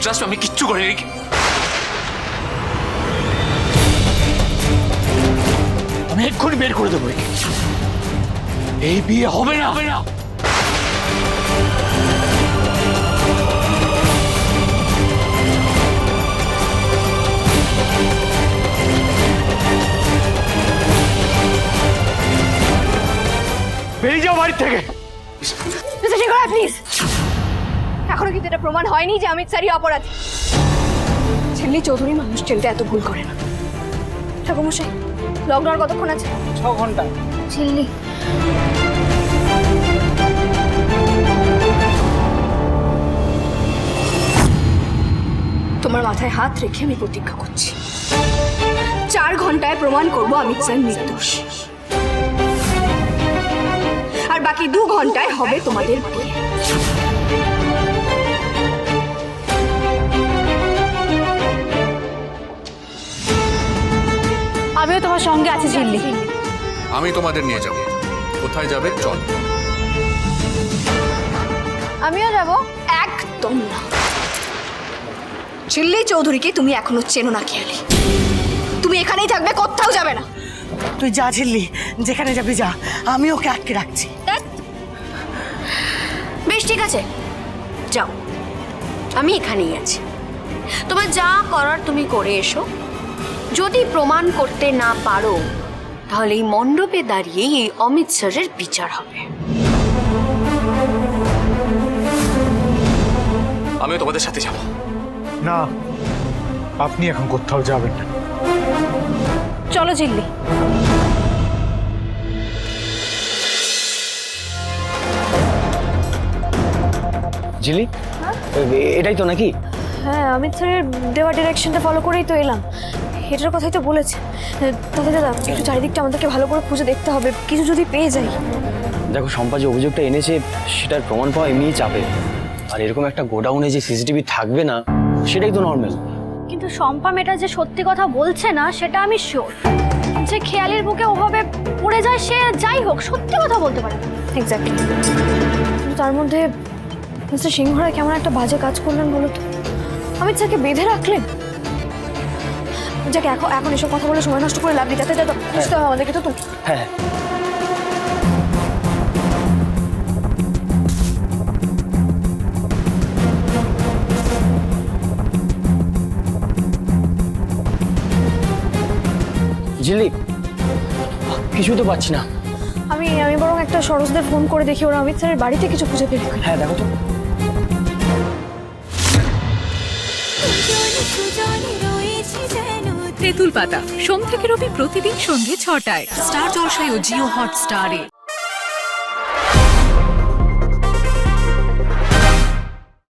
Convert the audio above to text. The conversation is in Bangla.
ট্রাস্ট আমি কিচ্ছু করিনি আমি এক্ষুনি বের করে দেবো এই বিয়ে হবে না হবে না। বেরিয়ে যাও বাড়ি থেকে। প্লিজ। এখনও কিন্তু এটা প্রমাণ হয়নি যে অমিত স্যারই অপরাধী। ছেল্লি চৌধুরী মানুষ চেলতে এত ভুল করে না। ঠাকুমশাই লকডাউন কতক্ষণ আছে? ছ ঘণ্টা। ছিল্লি তোমার মাথায় হাত রেখে আমি প্রতিজ্ঞা করছি। চার ঘন্টায় প্রমাণ করব অমিত স্যার নির্দোষ আর বাকি দু ঘন্টায় হবে তোমাদের বিয়ে। আমিও তোমার সঙ্গে আছি ঝিল্লি। আমি তোমাদের নিয়ে যাব। কোথায় যাবে? চল। আমিও যাব? একদম না। চিল্লি চৌধুরীকে তুমি এখনও চেনো না খেয়ালি তুমি এখানেই থাকবে কোথাও যাবে না। তুই যা ঝিল্লি। যেখানে যাবি যা। আমি ওকে আটকে রাখছি। বেশ ঠিক আছে। যাও। আমি এখানেই আছি। তোমার যা করার তুমি করে এসো। যদি প্রমাণ করতে না পারো তাহলে এই মণ্ডপে দাঁড়িয়ে এই অমিত স্যারের বিচার হবে। আমিও তোমাদের সাথে যাব। না আপনি এখন কোথাও যাবেন না। চলো জিল্লি এ- এটাই তো নাকি? হ্যাঁ অমিত স্যারের দেওয়া ডিরেকশনটা ফলো করেই তো এলাম। এটার কথাই তো বলেছে। দাদা দাদা একটু চারিদিকটা আমাদেরকে ভালো করে খুঁজে দেখতে হবে কিছু যদি পেয়ে যাই। দেখো শম্পা যে অভিযোগটা এনেছে সেটার প্রমাণ পাওয়া এমনিই চাপে। আর এরকম একটা গোডাউনে যে সিসিটিভি থাকবে না সেটাই তো নর্মাল কিন্তু শম্পা মেয়েটা যে সত্যি কথা বলছে না সেটা আমি শিওর যে খেয়ালির বুকে ওভাবে পড়ে যায় সে যাই হোক সত্যি কথা বলতে পারে। এক্স্যাক্টলি তার মধ্যে মিস্টার সিংহরায় কেমন একটা বাজে কাজ করলেন বলো তো? অমিত স্যারকে বেঁধে রাখলেন? যাকে এখন এখন এসব কথা বলে সময় নষ্ট করে লাভ নেই। যাতে যাতে বুঝতে হবে আমাদেরকে তো তুমি হ্যাঁ। কিছুই তো পাচ্ছি না। আমি আমি বরং একটা সরোজদের ফোন করে দেখি ওরা অমিত স্যারের বাড়িতে কিছু খুঁজে পেলে হ্যাঁ দেখো তো। তেঁতুল পাতা সোম থেকে রবি প্রতিদিন সন্ধ্যে ছটায়। স্টার জলসায় ও জিও হট স্টারে